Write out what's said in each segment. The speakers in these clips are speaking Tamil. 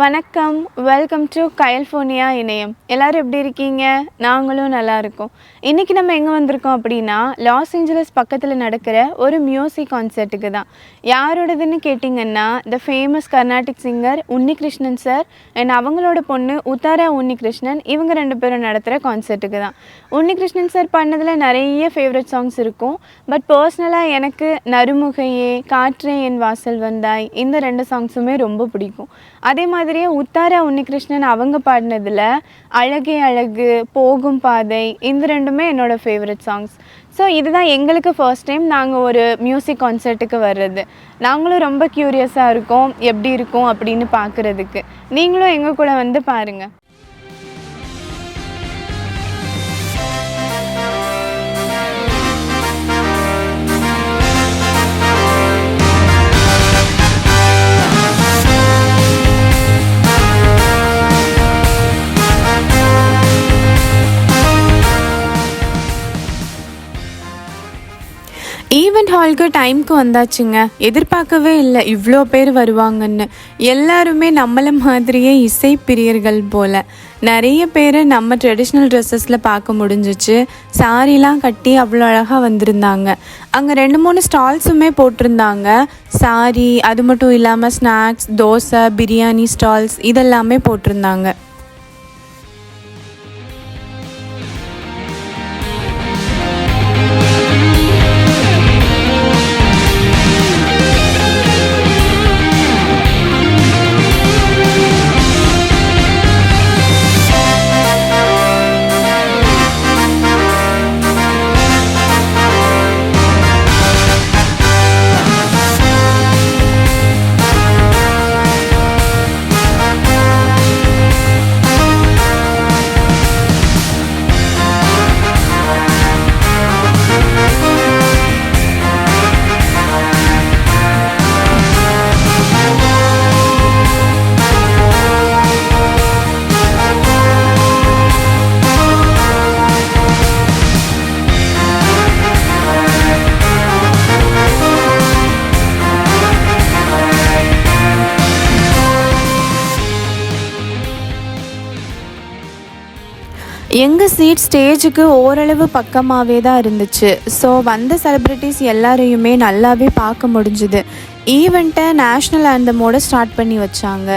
வணக்கம். வெல்கம் டு கயல்ஃபோனியா இணையம். எல்லோரும் எப்படி இருக்கீங்க? நாங்களும் நல்லா இருக்கோம். இன்றைக்கி நம்ம எங்கே வந்திருக்கோம் அப்படின்னா லாஸ் ஏஞ்சலஸ் பக்கத்தில் நடக்கிற ஒரு மியூசிக் கான்சர்ட்டுக்கு தான். யாரோடதுன்னு கேட்டிங்கன்னா the famous Carnatic singer Unnikrishnan sir and அவங்களோட பொண்ணு உத்தாரா உன்னிகிருஷ்ணன் இவங்க ரெண்டு பேரும் நடத்துகிற கான்சர்ட்டுக்கு தான். உன்னிகிருஷ்ணன் சார் பண்ணதில் நிறைய ஃபேவரட் சாங்ஸ் இருக்கும். பட் பர்சனலாக எனக்கு நறுமுகையே காற்றே என் வாசல் வந்தாய் இந்த ரெண்டு சாங்ஸுமே ரொம்ப பிடிக்கும். அதே மாதிரி மாதிரியே உத்தாரா உன்னிகிருஷ்ணன் அவங்க பாடினதில் அழகே அழகு போகும் பாதை இந்த ரெண்டுமே என்னோட ஃபேவரட் சாங்ஸ் ஸோ இதுதான் எங்களுக்கு ஃபர்ஸ்ட் டைம் நாங்கள் ஒரு மியூசிக் கான்சர்ட்டுக்கு வர்றது. நாங்களும் ரொம்ப க்யூரியஸாக இருக்கோம் எப்படி இருக்கும் அப்படின்னு பார்க்குறதுக்கு நீங்களும் எங்கள் கூட வந்து பாருங்கள் ஈவெண்ட் ஹாலுக்கு டைம்க்கு வந்தாச்சுங்க. எதிர்பார்க்கவே இல்லை. இவ்வளோ பேர் வருவாங்கன்னு. எல்லாருமே நம்மளை மாதிரியே இசை பிரியர்கள் போல். நிறைய பேர் நம்ம ட்ரெடிஷ்னல் ட்ரெஸ்ஸஸில் பார்க்க முடிஞ்சிச்சு. சாரிலாம் கட்டி அவ்வளோ அழகாக வந்திருந்தாங்க. அங்கே ரெண்டு மூணு ஸ்டால்ஸுமே போட்டிருந்தாங்க. சாரி அது மட்டும் இல்லாமல் ஸ்நாக்ஸ் தோசை பிரியாணி ஸ்டால்ஸ் இதெல்லாமே போட்டிருந்தாங்க. எங்கள் சீட் ஸ்டேஜுக்கு ஓரளவு பக்கமாகவே தான் இருந்துச்சு. ஸோ வந்த செலிப்ரிட்டிஸ் எல்லாரையுமே நல்லாவே பார்க்க முடிஞ்சுது. ஈவெண்ட்டை நேஷ்னல் ஆந்தமோட ஸ்டார்ட் பண்ணி வச்சாங்க.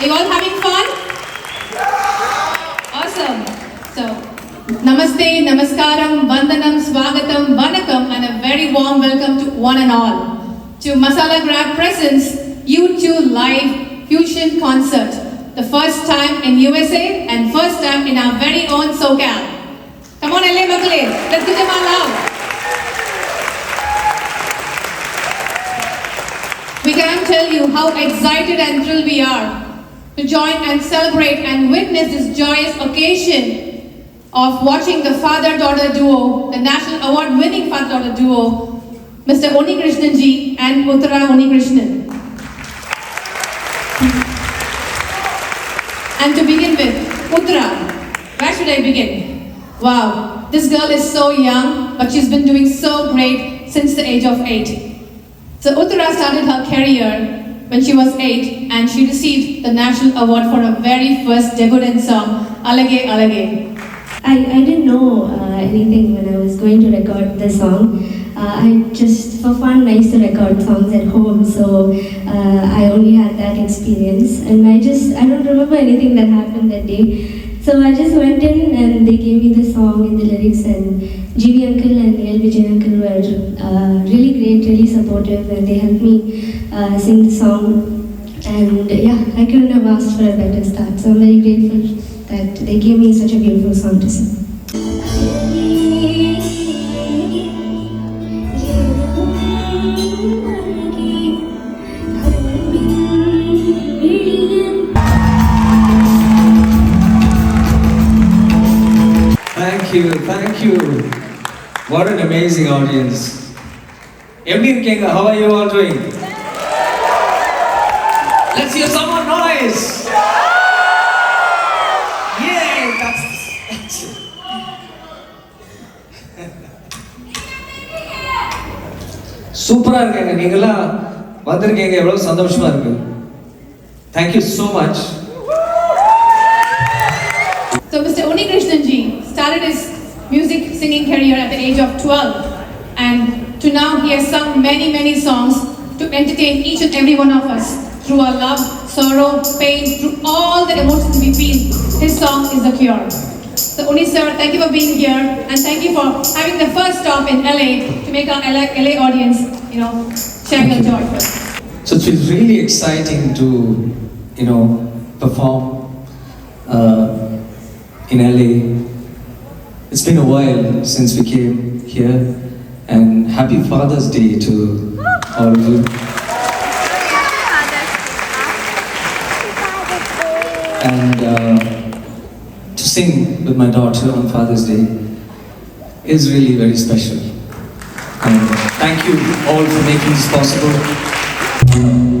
Are you all having fun? Awesome. So, namaste, namaskaram, vandanam, swagatam, vanakkam, and a very warm welcome to one and all to Masala Grab Presents YouTube Live Fusion Concert, the first time in USA and first time in our very own SoCal. Come on, LA Makale, let's give them a love. We can't tell you how excited and thrilled we are to join and celebrate and witness this joyous occasion of watching the father-daughter duo, the national award-winning father-daughter duo, Mr. Oni Krishnan ji and Uttara Oni Krishnan. And to begin with, Uttara, where should I begin? Wow, this girl is so young, but she's been doing so great since the age of eight. So Uttara started her career when she was eight and she received the national award for her very first debut song, Alage Alage. I, I didn't know uh, anything when I was going to record the song. Uh, I just, for fun, I used to record songs at home, so uh, I only had that experience. And I just, I don't remember anything that happened that day. So I just went in and they gave me the song and the lyrics, and GV uncle and Neil Vijay uncle were uh, really great, really supportive, and they helped me uh, sing the song. And yeah, I couldn't have asked for a better start. So I'm very grateful that they gave me such a beautiful song to sing. Thank you, thank you. What an amazing audience. எப்படி இருக்கீங்க how are you all doing let's hear some more noise Yay! That's, that's it. சூப்பரா இருக்கீங்க நீங்களாம் வந்திருக்கீங்க எவ்வளவு சந்தோஷமா இருக்கு thank you so much So Mr. Unikrishnan ji started his music singing career at the age of 12 and to now he has sung many many songs to entertain each and every one of us through our love, sorrow, pain, through all the emotions we feel. His song is the cure. So Uni sir, thank you for being here and thank you for having the first stop in LA to make our LA, LA audience, you know, share your joy. So it feels really exciting to, you know, perform uh, in LA. It's been a while since we came here, and happy Father's Day to all of you. And uh, to sing with my daughter on Father's Day is really very special. And thank you all for making this possible.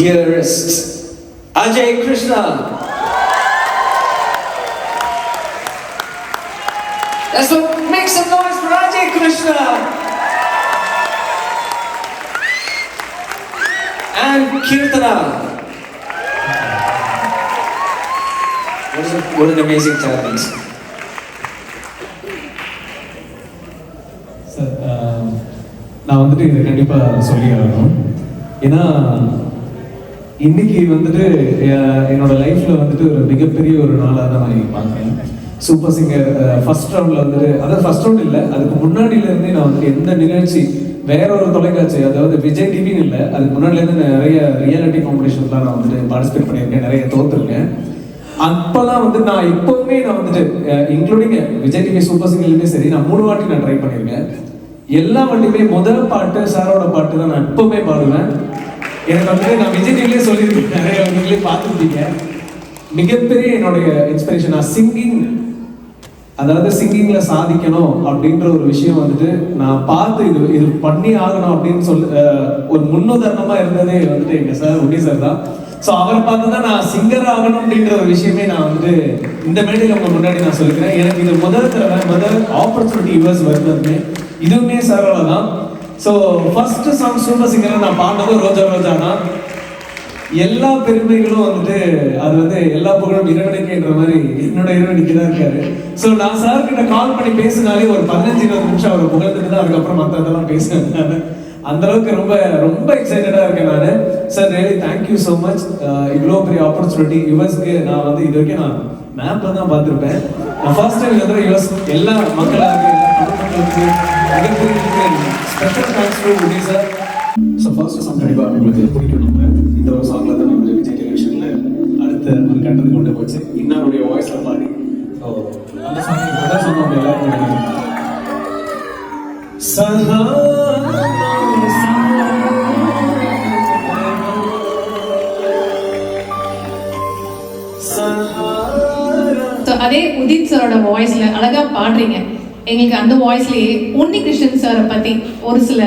Dearest Ajay Krishna. That's what make some noise for Ajay Krishna. And Kirtana. What, is a, what an amazing talent. நான் வந்துட்டு இதை கண்டிப்பாக சொல்லி ஆகணும் ஏன்னா இன்னைக்கு வந்துட்டு என்னோட லைஃப்ல வந்துட்டு ஒரு மிகப்பெரிய ஒரு நாளாக தான் நான் பார்க்குறேன். சூப்பர் சிங்கர் ஃபர்ஸ்ட் ரவுண்ட்ல வந்துட்டு அதாவது ஃபர்ஸ்ட் ரவுண்ட் இல்லை அதுக்கு முன்னாடில இருந்தே நான் வந்துட்டு எந்த நிகழ்ச்சி வேற ஒரு தொலைக்காட்சி அதாவது விஜய் டிவின்னு இல்லை அதுக்கு முன்னாடிலேருந்து நிறைய ரியாலிட்டி காம்படிஷன்லாம் நான் வந்துட்டு பார்ட்டிசிபேட் பண்ணியிருக்கேன் நிறைய தோத்துருக்கேன். அப்பெல்லாம் வந்து நான் எப்பவுமே நான் வந்துட்டு இன்க்ளூடிங் விஜய் டிவி சூப்பர் சிங்கர்லையுமே சரி நான் மூணு வாட்டி நான் ட்ரை பண்ணியிருக்கேன். எல்லா வாட்டியுமே முதல் பாட்டு சாரோட பாட்டு தான் நான் எப்பவுமே பாடுவேன். எனக்கு வந்து நான் விஜய் டிவிலே சொல்லியிருக்கேன். நிறைய நீங்களே பார்த்துருப்பீங்க. மிகப்பெரிய என்னுடைய இன்ஸ்பிரேஷன் நான் சிங்கிங் அதாவது சிங்கிங்கில் சாதிக்கணும் அப்படின்ற ஒரு விஷயம் வந்துட்டு நான் பார்த்து இது இது பண்ணி ஆகணும் அப்படின்னு சொல்லி ஒரு முன்னுதாரணமாக இருந்ததே வந்துட்டு எங்கள் சார் உன்னி சார் தான். ஸோ அவரை பார்த்து தான் நான் சிங்கர் ஆகணும் அப்படின்ற ஒரு விஷயமே நான் வந்து இந்த மேடையில் உங்கள் முன்னாடி நான் சொல்லிக்கிறேன். எனக்கு இது முதல் தடவை முதல் ஆப்பர்ச்சுனிட்டி யூஎஸ் வருதுன்னு. இதுவுமே சாரோட தான். So first song super singer நான் பாடினதும் ரோஜா ரோஜா தான். எல்லா பெருமைகளும் வந்துட்டு அது வந்து எல்லா புகழும் இறைவனுக்குன்ற மாதிரி என்னோட இறைவனுக்கு தான் இருக்காரு. ஸோ நான் சார் கிட்ட கால் பண்ணி பேசினாலே ஒரு பதினஞ்சு இருபது நிமிஷம் அவர் புகழ்ந்துட்டு தான் அதுக்கப்புறம் மற்றதெல்லாம் பேசுவேன் நான். அந்த அளவுக்கு ரொம்ப ரொம்ப எக்ஸைட்டடாக இருக்கேன் நான். Sir really thank you so much இவ்வளோ பெரிய ஆப்பர்ச்சுனிட்டி யுஎஸ்க்கு நான் வந்து இது வரைக்கும் நான் மேப்பில் தான் பார்த்துருப்பேன். நான் ஃபர்ஸ்ட் டைம் வந்து யுஎஸ் எல்லா மக்களாக எல்லா special thanks to Uday sir so first song கண்டிப்பாக உங்களுக்கு பிடிக்கும் இந்த ஒரு சாங்ல தான் நம்ம விஜய் டெலிவிஷன்ல அடுத்த ஒரு கட்டத்துக்கு கொண்டு போச்சு இன்னாருடைய ஸோ அந்த சாங் சாங் அவங்க எல்லாருக்கும் அதே உதித் சாரோட வாய்ஸ்ல அழகா பாடுறீங்க. எங்களுக்கு அந்த வாய்ஸ்லயே உன்னி கிருஷ்ணன் சாரை பத்தி ஒரு சில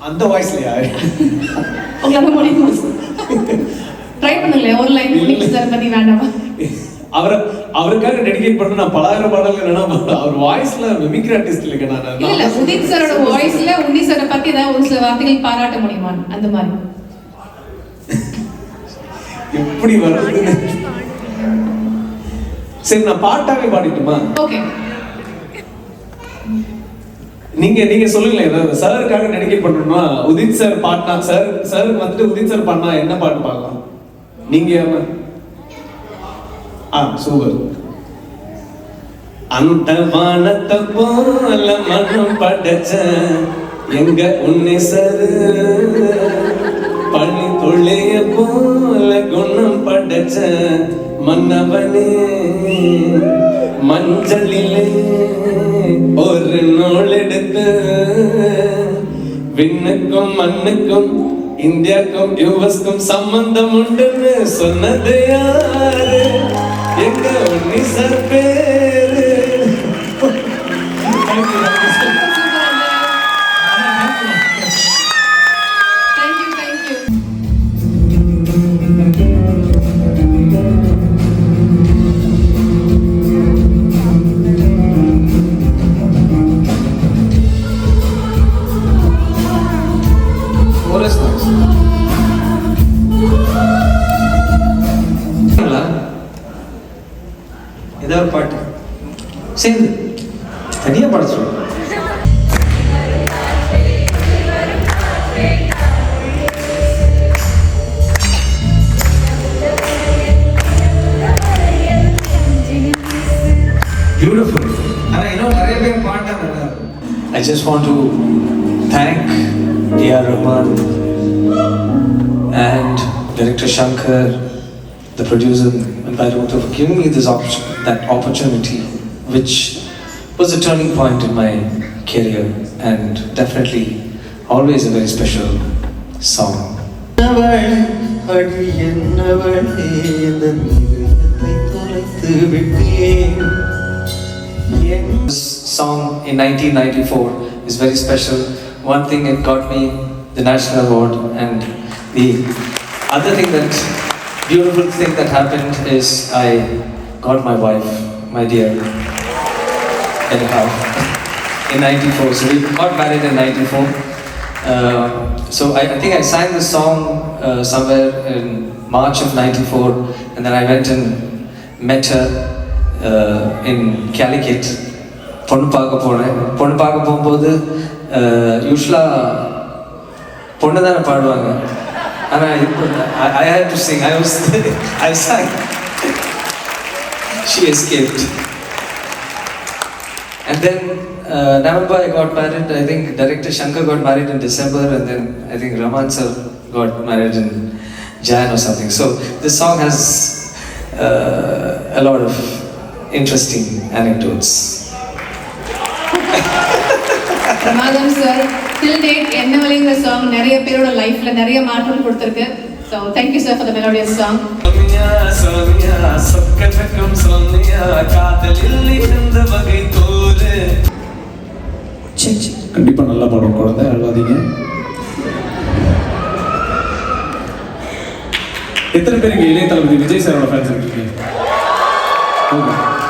அந்த வாய்ஸ்லயா உங்களால முடியுமா? ட்ரை பண்ணுங்களேன். ஒரு லைன் உன்னி சாரை பத்தி வேண்டாமா? அவரை அவருக்காக டெடிகேட் பண்ண நான் பலாயிரம் பாடல் இல்லைன்னா அவர் வாய்ஸ்ல மிமிக்ரி ஆர்டிஸ்ட் இல்லைங்க நான். இல்ல உதித் சாரோட வாய்ஸ்ல உன்னி சாரை பத்தி ஏதாவது ஒரு சில வார்த்தைகள் பாராட்ட முடியுமா? அந்த மாதிரி. எப்படி வருதுன்னு சரி நான் பாட்டாவே பாடிட்டுமா? ஓகே நீங்க நீங்க சொல்லுங்களேன் ஏதாவது சாருக்காக டெடிகேட் பண்ணணும்னா உதித் சார் பாடினா சார் சார் வந்துட்டு உதித் சார் பாடினா என்ன பாட்டு பாடலாம்? நீங்க ஆ சூப்பர். அந்த வானத்தை போல மனம் படைச்ச எங்க உன்னை சரு? பழி தொள்ளைய போல குணம் படைச்ச மன்னவனே மஞ்சள் விண்ணுக்கும் மண்ணுக்கும் இந்தியாக்கும் யுஎஸ்க்கும் சம்பந்தம் உண்டுன்னு சொன்னது யாரு? எங்க உன்னி சர்பே பியூட்டிஃபுல் ஆனா இன்னும் நிறைய பேர் பாட்டா நல்லா இருக்கும் I just want to thank A R Rahman and director Shankar, the producer Bairamuthu for giving me this opportunity, that opportunity, which was a turning point in my career and definitely always a very special song. Ennavale, அடி என்னவளே, இந்த இதயத்தை தொலைத்து விட்டேன். this song in 1994 is very special. One thing it got me the national award, and the other thing that beautiful thing that happened is I got my wife, my dear, anyhow, in 94. So we got married in 94. Uh, so I, I think I sang the song uh, somewhere in March of 94, and then I went and met her uh, in Calicut. பொண்ணு பார்க்க போனேன் பொண்ணு பார்க்க போகும்போது யூஸ்வலாக பொண்ணு தானே பாடுவாங்க ஆனால் I hate to sing I was I sang she escaped and then uh, November I got married I think director Shankar got married in December and then I think Raman sir got married in Jan or something so this song has uh, a lot of interesting anecdotes. பிரமாதம் சார் டில் டேட் என்ன விளையுங்க சாங் நிறைய பேரோட லைஃப்ல நிறைய மாற்றம் கொடுத்துருக்கு. So thank you sir for the melodious song Sonia Sonia சொக்கனுக்கும் Sonia காதலில் இருந்த வகை தோறு. கண்டிப்பா நல்லா பாடும் குழந்தை அழுவாதீங்க. எத்தனை பேர் இங்க இளைய தளபதி விஜய் சாரோட ஃபேன்ஸ் இருக்கீங்க.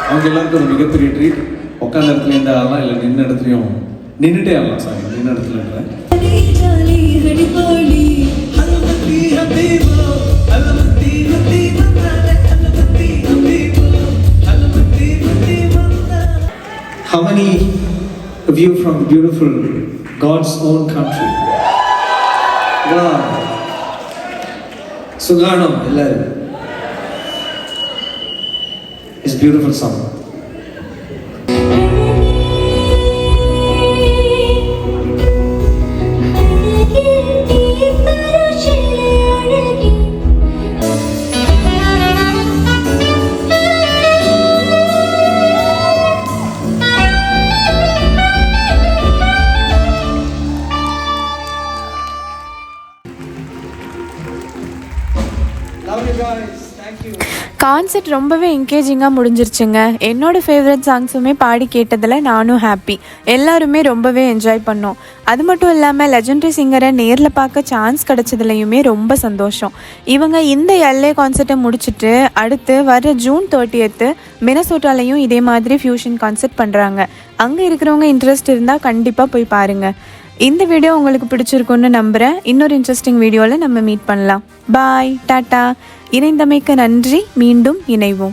அவங்க எல்லாருக்கும் ஒரு மிகப்பெரிய ட்ரீட் உட்காந்த இடத்துல இருந்து ஆடலாம் இல்லை நின்ன இடத்துலையும் நின்றுட்டே ஆடலாம் சாரி நின்ன இடத்துல இல்லை How many of you from beautiful God's own country? Wow. சுகானம் எல்லாரும் His beautiful song. கான்செர்ட் ரொம்பவே என்கேஜிங்காக முடிஞ்சிருச்சுங்க. என்னோட ஃபேவரட் சாங்ஸுமே பாடி கேட்டதில் நானும் ஹாப்பி எல்லாருமே ரொம்பவே என்ஜாய் பண்ணோம். அது மட்டும் இல்லாமல் லெஜண்டரி சிங்கரை நேரில் பார்க்க சான்ஸ் கிடச்சதுலையுமே ரொம்ப சந்தோஷம். இவங்க இந்த எல்ஏ கான்சர்ட்டை முடிச்சுட்டு அடுத்து வர ஜூன் தேர்ட்டியத்து மினசோட்டாலையும் இதே மாதிரி ஃபியூஷன் கான்சர்ட் பண்ணுறாங்க அங்கே இருக்கிறவங்க இன்ட்ரெஸ்ட் இருந்தால் கண்டிப்பாக போய் பாருங்கள் இந்த வீடியோ உங்களுக்கு பிடிச்சிருக்குன்னு நம்புகிறேன் இன்னொரு இன்ட்ரெஸ்டிங் வீடியோவில் நம்ம மீட் பண்ணலாம். Bye tata. இணைந்தமைக்கு நன்றி. மீண்டும் இணைவோம்.